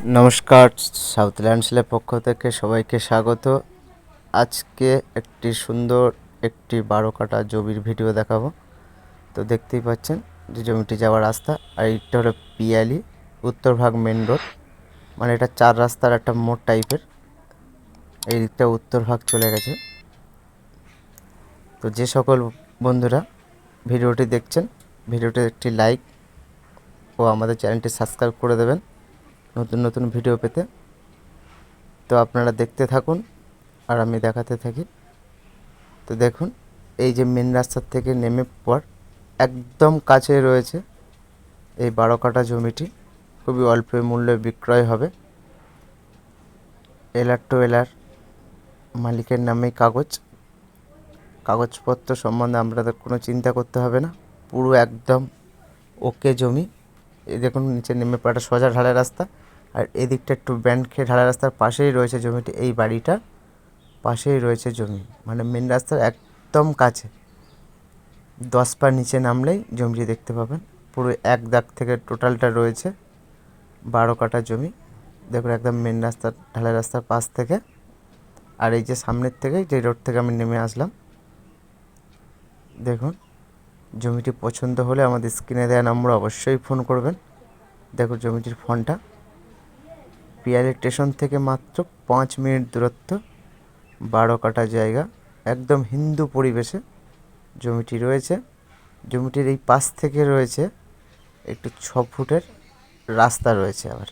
নমস্কার সাউথ ল্যান্ডসেলের পক্ষ থেকে সবাইকে স্বাগত। আজকে একটি সুন্দর, একটি বারো কাটা জমির ভিডিও দেখাবো। তো দেখতেই পাচ্ছেন যে জমিটি যাওয়ার রাস্তা, আর এইটা হলো পিয়ালি উত্তরভাগ মেন রোড। মানে এটা চার রাস্তার একটা মোড় টাইপের। এই দিকটা উত্তরভাগ চলে গেছে। তো যে সকল বন্ধুরা ভিডিওটি দেখছেন, ভিডিওটি একটি লাইক ও আমাদের চ্যানেলটি সাবস্ক্রাইব করে দেবেন। নতুন নতুন ভিডিও পেতে। তো আপনারা দেখতে থাকুন আর আমি দেখাতে থাকি। তো দেখুন, এই যে মেন রাস্তার থেকে নেমে পর একদম কাছে রয়েছে এই বারো কাটা জমিটি। খুবই অল্প মূল্যে বিক্রয় হবে। এলার টু এলার মালিকের নামেই কাগজ। কাগজপত্র সম্বন্ধে আপনাদের কোনো চিন্তা করতে হবে না। পুরো একদম ওকে জমি। এই দেখুন, নিচে নেমে পড়াটা সোজা ঢালাই রাস্তা। আর এদিকটা একটু ব্যান্ড খেয়ে ঢালাই রাস্তার পাশেই রয়েছে জমিটি, এই বাড়িটা পাশেই রয়েছে জমি মানে মেন রাস্তার একদম কাছে। দশ পা নিচে নামলেই জমিটি দেখতে পাবেন। পুরো এক দাগ থেকে টোটালটা রয়েছে বারো কাটা জমি। দেখুন একদম মেন রাস্তার, ঢালাই রাস্তার পাশ থেকে। আর এই যে সামনের থেকে, যে রোড থেকে আমি নেমে আসলাম, দেখুন জমিটি পছন্দ হলে আমাদের স্ক্রিনে দেওয়া নম্বর অবশ্যই ফোন করবেন। দেখো জমিটির ফোনটা পিয়ালি স্টেশন থেকে মাত্র পাঁচ মিনিট দূরত্ব, বারো কাটা জায়গা, একদম হিন্দু পরিবেশে জমিটি রয়েছে। জমিটির এই পাশ থেকে রয়েছে একটু ছ ফুটের রাস্তা রয়েছে আবার।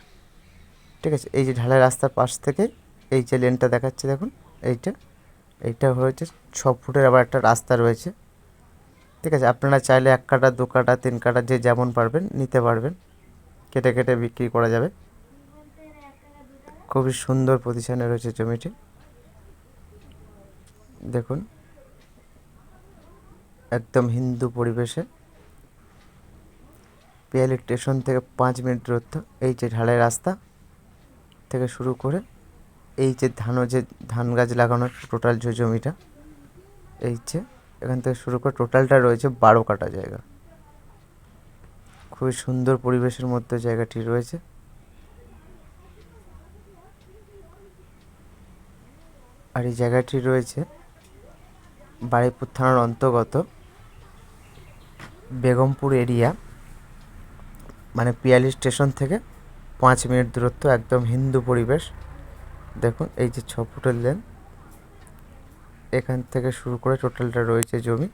ঠিক আছে, এই যে ঢালাই রাস্তার পাশ থেকে এই যে লেনটা দেখাচ্ছে দেখুন, এইটা এইটা হয়েছে ছ ফুটের আবার একটা রাস্তা রয়েছে। ঠিক আছে, আপনারা চাইলে এক কাটা দু কাটা তিন কাটা যে যেমন পারবেন নিতে পারবেন। কেটে কেটে বিক্রি করা যাবে। খুবই সুন্দর পজিশনে রয়েছে জমিটি। দেখুন। একদম হিন্দু পরিবেশে। পিয়ালি স্টেশন থেকে পাঁচ মিনিট দূরত্ব। এই যে ঢালাই রাস্তা থেকে শুরু করে এই যে ধানও যে ধান গাছ লাগানোর টোটাল যে জমিটা, এই যে এখান থেকে শুরু করে টোটালটা রয়েছে বারো কাটা জায়গা। খুবই সুন্দর পরিবেশের মধ্যে জায়গাটি রয়েছে। আর এই জায়গাটি রয়েছে বাড়িপুর থানার অন্তর্গত বেগমপুর এরিয়া মানে পিয়ালি স্টেশন থেকে পাঁচ মিনিট দূরত্ব, একদম হিন্দু পরিবেশ। দেখুন, এই যে ছ ফুটের লেন, এখান থেকে শুরু করে টোটালটা রয়েছে জমি।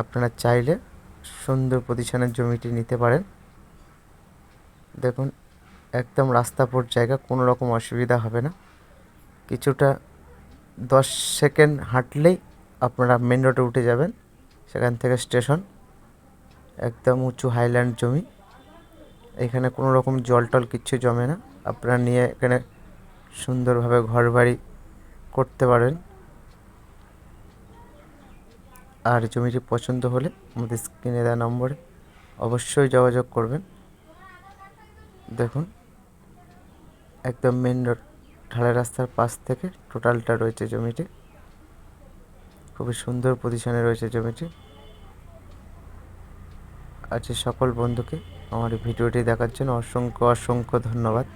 আপনারা চাইলে সুন্দর প্রতিষ্ঠানের জমিটি নিতে পারেন। দেখুন, একদম রাস্তাপুর জায়গা, কোনো রকম অসুবিধা হবে না। কিছুটা দশ সেকেন্ড হাঁটলেই আপনারা মেন রোডে উঠে যাবেন। সেখান থেকে স্টেশন একদম উঁচু হাইল্যান্ড জমি। এখানে কোনো রকম জল টল কিচ্ছু জমে না। আপনারা নিয়ে এখানে সুন্দরভাবে ঘর বাড়ি করতে পারেন। আর জমিটি পছন্দ হলে আমাদের স্ক্রিনে দেওয়া নম্বরে অবশ্যই যোগাযোগ করবেন। দেখুন, একদম মেন রোড ঢালাই রাস্তার পাশ থেকে টোটালটা রয়েছে জমিটি। খুবই সুন্দর পজিশনে রয়েছে জমিটি। আর যে সকল বন্ধুকে আমার ভিডিওটি দেখার জন্য অসংখ্য অসংখ্য ধন্যবাদ।